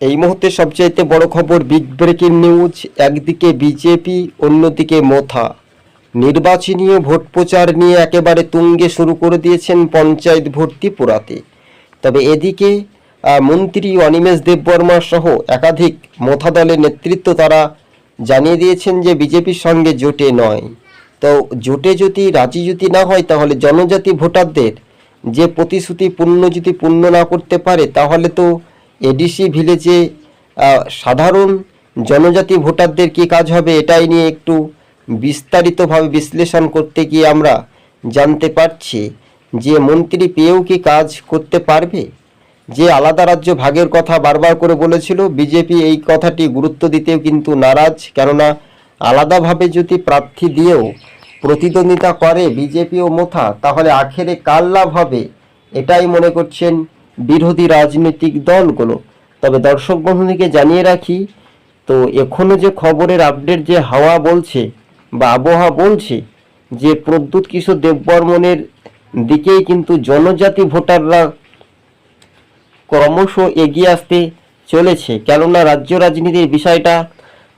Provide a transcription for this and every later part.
এই মুহূর্তে সবচাইতে বড় খবর বিগ ব্রেকিং নিউজ, একদিকে বিজেপি, অন্যদিকে মোথা। নির্বাচনী ভোট প্রচার নিয়ে একেবারে তুঙ্গে শুরু করে দিয়েছেন পঞ্চায়েত ভর্তি পুরাতে তবে এদিকে মন্ত্রী অনিমেষ দেববর্মা সহ একাধিক মোথা দলের নেতৃত্ব তারা জানিয়ে দিয়েছেন যে বিজেপির সঙ্গে জোটে নয়। তো জোটে যদি রাজি যদি না হয়, তাহলে জনজাতি ভোটারদের যে প্রতিশ্রুতি পূর্ণ যদি পূর্ণ না করতে পারে, তাহলে তো এডিসি ভিলেজে সাধারণ জনজাতি ভোটারদের কি কাজ হবে এটাই নিয়ে একটু বিস্তারিতভাবে বিশ্লেষণ করতে গিয়ে আমরা জানতে পারছি যে মন্ত্রী পেয়েও কি কাজ করতে পারবে? যে আলাদা রাজ্য ভাগের কথা বারবার করে বলেছিল, বিজেপি এই কথাটি গুরুত্ব দিতেও কিন্তু নারাজ। কেননা, আলাদাভাবে যদি প্রার্থী দিয়েও প্রতিদ্বন্দ্বিতা করে বিজেপি ও মোথা, তাহলে আখেরে কার লাভ হবে? এটাই মনে করছেন বিরোধী রাজনৈতিক দলগুলো। তবে দর্শক বন্ধুদেরকে জানিয়ে রাখি, তো এখনও যে খবরের আপডেট যে হাওয়া বলছে বা আবহাওয়া বলছে, যে প্রদ্যুৎ কিশোর দেববর্মনের দিকেই কিন্তু জনজাতি ভোটাররা ক্রমশ এগিয়ে আসতে চলেছে। কেননা রাজ্য রাজনীতির বিষয়টা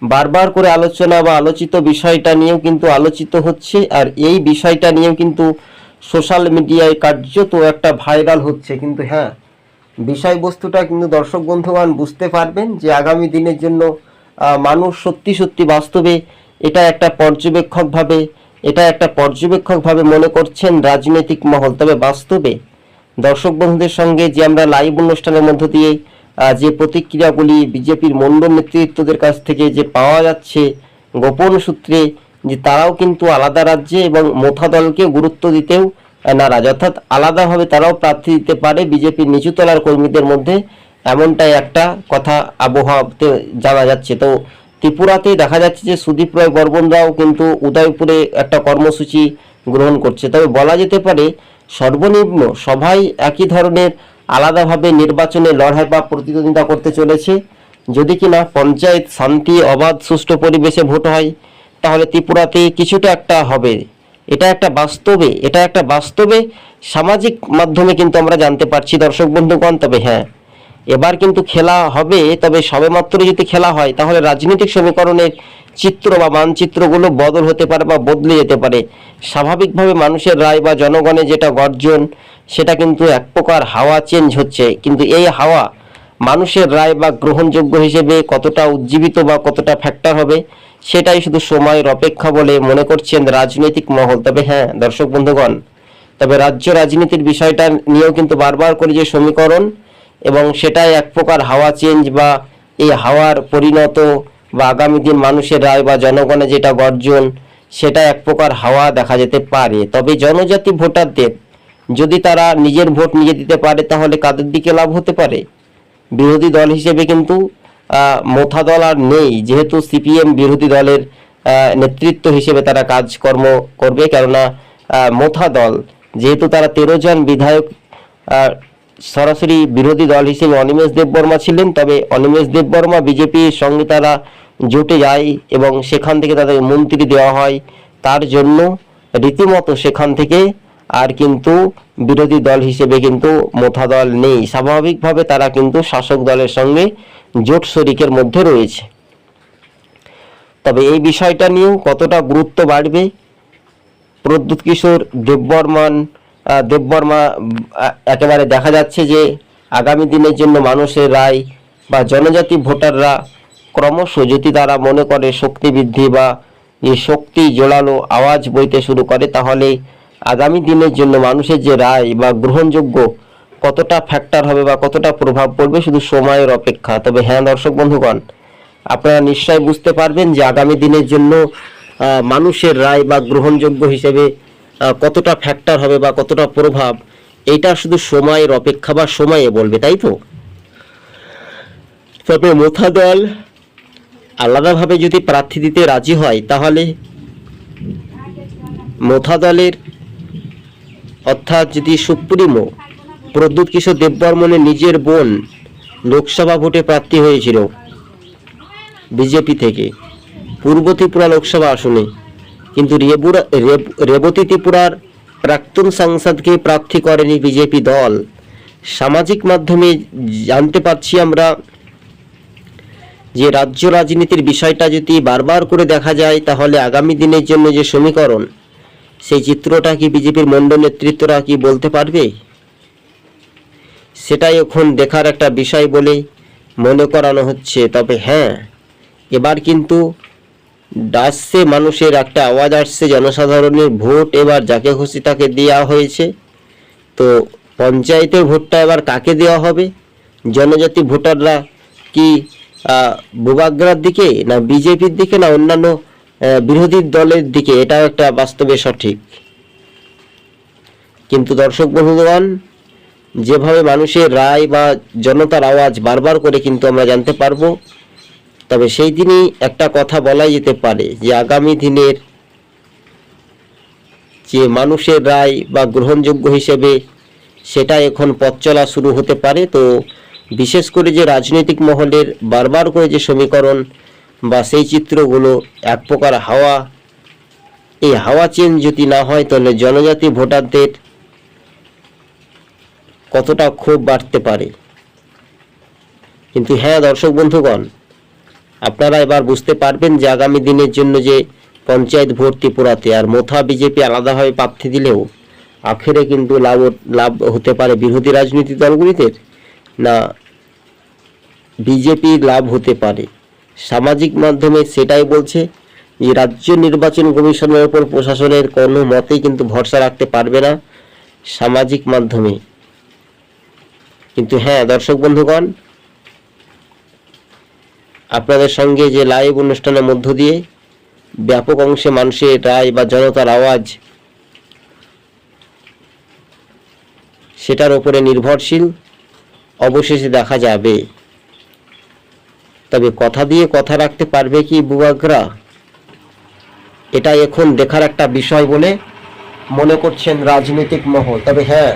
বারবার করে আলোচনা বা আলোচিত বিষয়টা নিয়েও কিন্তু আলোচিত হচ্ছে, আর এই বিষয়টা নিয়েও কিন্তু সোশ্যাল মিডিয়ায় কার্যত একটা ভাইরাল হচ্ছে। কিন্তু হ্যাঁ বিষয়বস্তুটা কিন্তু দর্শক বন্ধুগণ বুঝতে পারবেন যে আগামী দিনের জন্য মানুষ সত্যি সত্যি বাস্তবে এটা একটা পর্যবেক্ষকভাবে, এটা একটা পর্যবেক্ষকভাবে মনে করছেন রাজনৈতিক মহল। তবে বাস্তবে দর্শক বন্ধুদের সঙ্গে যে আমরা লাইভ অনুষ্ঠানের মধ্য দিয়ে যে প্রতিক্রিয়াগুলি বিজেপির মণ্ডল নেতৃত্বদের কাছ থেকে যে পাওয়া যাচ্ছে গোপন সূত্রে, যে তারাও কিন্তু আলাদা রাজ্যে এবং মোথা দলকে গুরুত্ব দিতেও নারাজ। অর্থাৎ আলাদাভাবে তারাও প্রার্থী দিতে পারে বিজেপির নিচুতলার কর্মীদের মধ্যে। এমনটাই একটা কথা আবহাওয়াতে জানা যাচ্ছে। তো ত্রিপুরাতে দেখা যাচ্ছে যে সুদীপ রায় বর্মনরাও কিন্তু উদয়পুরে একটা কর্মসূচি গ্রহণ করছে। তবে বলা যেতে পারে, সর্বনিম্ন সবাই একই ধরনের আলাদাভাবে নির্বাচনে লড়াই বা প্রতিদ্বন্দ্বিতা করতে চলেছে। যদি কিনা পঞ্চায়েত শান্তি, অবাধ, সুষ্ঠু পরিবেশে ভোট হয়, তাহলে ত্রিপুরাতে কিছুটা একটা হবে। এটা একটা বাস্তবে, এটা একটা বাস্তবে সামাজিক মাধ্যমে কিন্তু আমরা জানতে পারছি, দর্শক বন্ধুগণ, তবে হ্যাঁ। এবার কিন্তু খেলা হবে, তবে সবেমাত্র যদি খেলা হয়, তাহলে রাজনৈতিক সমীকরণের চিত্র বা মানচিত্রগুলো বদল হতে পারে বা বদলে যেতে পারে। স্বাভাবিকভাবে মানুষের রায় বা জনগণের যেটা গর্জন, সেটা কিন্তু এক প্রকার হাওয়া চেঞ্জ হচ্ছে। কিন্তু এই হাওয়া মানুষের রায় বা গ্রহণযোগ্য হিসেবে কতটা উজ্জীবিত বা কতটা ফ্যাক্টর হবে সেটাই শুধু সময়ের অপেক্ষা বলে মনে করছেন রাজনৈতিক মহল। তবে হ্যাঁ দর্শক বন্ধুগণ, তবে রাজ্য রাজনীতির বিষয়টা নিয়েও কিন্তু বারবার করে যে সমীকরণ এবং সেটাই এক প্রকার হাওয়া চেঞ্জ বা এই হাওয়ার পরিণত বা আগামী দিন মানুষের রায় বা জনগণের যেটা গর্জন, সেটা এক প্রকার হাওয়া দেখা যেতে পারে। তবে জনজাতি ভোটারদের, যদি তারা নিজের ভোট নিজে দিতে পারে তাহলে কাদের দিকে লাভ হতে পারে? বিরোধী দল হিসেবে কিন্তু মোথা দল আর নেই, যেহেতু সিপিএম বিরোধী দলের নেতৃত্ব হিসেবে তারা কাজকর্ম করবে, কেননা মোথা দল যেহেতু তারা তেরো জন বিধায়ক সরাসরি বিরোধী দল হিসেবে অনিমেষ দেববর্মা ছিলেন, তবে অনিমেষ দেববর্মা বিজেপির সঙ্গে তারা জোটে যায় এবং সেখান থেকে তাদের মন্ত্রী দেওয়া হয়। তার জন্য রীতিমতো সেখান থেকে আর কিন্তু বিরোধী দল হিসেবে কিন্তু মোথা দল নেই। স্বাভাবিকভাবে তারা কিন্তু শাসক দলের সঙ্গে জোট শরিকের মধ্যে রয়েছে। তবে এই বিষয়টা নিয়েও কতটা গুরুত্ব বাড়বে? প্রদ্যুৎ কিশোর দেববর্মান দেববর্মা একেবারে দেখা যাচ্ছে যে আগামী দিনের জন্য মানুষের রায় বা জনজাতি ভোটাররা ক্রমশ যদি তারা মনে করে শক্তি বৃদ্ধি বা যে শক্তি জোরালো আওয়াজ বইতে শুরু করে, তাহলে আগামী দিনের জন্য মানুষের যে রায় বা গ্রহণযোগ্য কতটা ফ্যাক্টর হবে বা কতটা প্রভাব পড়বে শুধু সময়ের অপেক্ষা। তবে হ্যাঁ দর্শক বন্ধুগণ, আপনারা নিশ্চয় বুঝতে পারবেন যে আগামী দিনের জন্য মানুষের রায় বা গ্রহণযোগ্য হিসেবে কতটা ফ্যাক্টর হবে বা কতটা প্রভাব এটা শুধু সময়ের অপেক্ষা বা সময়ে বলবে, তাই তো? তবে মোথা দল আলাদাভাবে যদি প্রার্থী দিতে রাজি হয়, তাহলে মোথা দলের অর্থাৎ যদি সুপ্রিমো প্রদ্যুৎ কিশোর দেববর্মনের নিজের বোন লোকসভা ভোটে প্রার্থী হয়েছিল বিজেপি থেকে। পূর্ব ত্রিপুরা লোকসভা আসনে। কিন্তু রেবুরা, রেব- রেবতী ত্রিপুরার প্রাক্তন সাংসদকে প্রার্থী করেনি বিজেপি দল। সামাজিক মাধ্যমে জানতে পারছি আমরা যে রাজ্য রাজনীতির বিষয়টা যদি বারবার করে দেখা যায়, তাহলে আগামী দিনের জন্য যে সমীকরণ, সেই চিত্রটা কি বিজেপির মণ্ডল নেতৃত্বরা কি বলতে পারবে? সেটাই এখন দেখার একটা বিষয় বলে মনে করানো হচ্ছে। তবে হ্যাঁ এবার কিন্তু আসছে মানুষের একটা আওয়াজ আসছে, জনসাধারণের ভোট এবার যাকে খুশি তাকে দেওয়া হয়েছে। তো পঞ্চায়েতের ভোটটা এবার কাকে দেওয়া হবে? জনজাতি ভোটাররা কি বুবাগ্রার দিকে না বিজেপির দিকে না অন্যান্য বিরোধী দলের দিকে? এটাও একটা বাস্তবে সঠিক। কিন্তু দর্শক বন্ধুগণ যেভাবে মানুষের রায় বা জনতার আওয়াজ বারবার করে কিন্তু আমরা জানতে পারব, তবে সেই দিনই একটা কথা বলাই যেতে পারে যে আগামী দিনের যে মানুষের রায় বা গ্রহণযোগ্য হিসেবে সেটা এখন পথ চলা শুরু হতে পারে। তো বিশেষ করে যে রাজনৈতিক মহলের বারবার করে যে সমীকরণ বা সেই চিত্রগুলো এক প্রকার হাওয়া, এই হাওয়া চেঞ্জ যদি না হয় তাহলে জনজাতি ভোটারদের কতটা ক্ষোভ বাড়তে পারে। কিন্তু হ্যাঁ দর্শক বন্ধুগণ, আপনারা এবার বুঝতে পারবেন যে আগামী দিনের জন্য যে পঞ্চায়েত ভোট ত্রিপুরাতে আর মোথা বিজেপি আলাদাভাবে প্রার্থী দিলেও আখেরে কিন্তু লাভ লাভ হতে পারে বিরোধী রাজনৈতিক দলগুলিদের না বিজেপি লাভ হতে পারে। সামাজিক মাধ্যমে সেটাই বলছে যে রাজ্য নির্বাচন কমিশনের উপর প্রশাসনের কোনো মতেই কিন্তু ভরসা রাখতে পারবে না সামাজিক মাধ্যমে। কিন্তু হ্যাঁ দর্শক বন্ধুগণ, আপনাদের সঙ্গে যে লাইভ অনুষ্ঠানের মধ্য দিয়ে ব্যাপক অংশে মানুষের রায় বা জনতার আওয়াজ, সেটার ওপরে নির্ভরশীল, অবশেষে দেখা যাবে। তবে কথা দিয়ে কথা রাখতে পারবে কি বুয়াগ্রা এটা এখন দেখার একটা বিষয় বলে মনে করছেন রাজনৈতিক মহল। তবে হ্যাঁ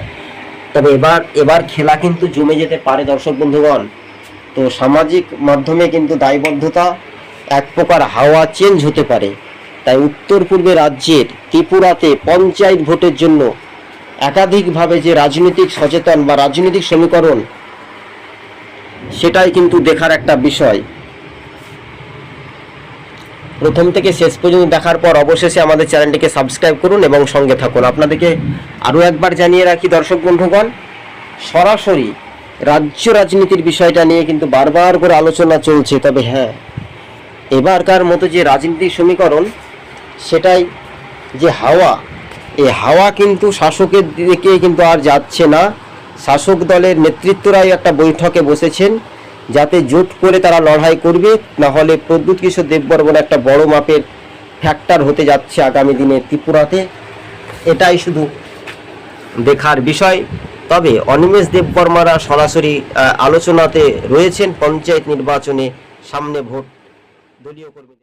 তবে এবার এবার খেলা কিন্তু জমে যেতে পারে দর্শক বন্ধুগণ। তো সামাজিক মাধ্যমে কিন্তু দায়বদ্ধতা এক প্রকার হাওয়া চেঞ্জ হতে পারে। তাই উত্তর পূর্বে রাজ্যের ত্রিপুরাতে পঞ্চায়েত ভোটের জন্য একাধিকভাবে যে রাজনৈতিক সচেতন বা রাজনৈতিক সমীকরণ, সেটাই কিন্তু দেখার একটা বিষয়। প্রথম থেকে শেষ পর্যন্ত দেখার পর অবশেষে আমাদের চ্যানেলটিকে সাবস্ক্রাইব করুন এবং সঙ্গে থাকুন। আপনাদেরকে আরও একবার জানিয়ে রাখি দর্শক বন্ধুগণ, সরাসরি রাজ্য রাজনীতির বিষয়টা নিয়ে কিন্তু বারবার করে আলোচনা চলছে, তবে হ্যাঁ এবারকার মতো যে রাজনীতির সমীকরণ, সেটাই যে হাওয়া এই হাওয়া কিন্তু শাসকের দিকে কিন্তু আর যাচ্ছে না। শাসক দলের নেতৃত্বরাই একটা বৈঠকে বসেছেন। যাতে জোট করে তারা লড়াই করবে, না হলে প্রদ্যুৎ কিশোর দেববর্মন একটা বড় মাপের ফ্যাক্টর হতে যাচ্ছে আগামী দিনে ত্রিপুরাতে। এটাই শুধু দেখার বিষয়। তবে অনিমেষ দেববর্মারা সরাসরি আলোচনাতে রয়েছেন পঞ্চায়েত নির্বাচনে সামনে ভোট দলীয় কর্মী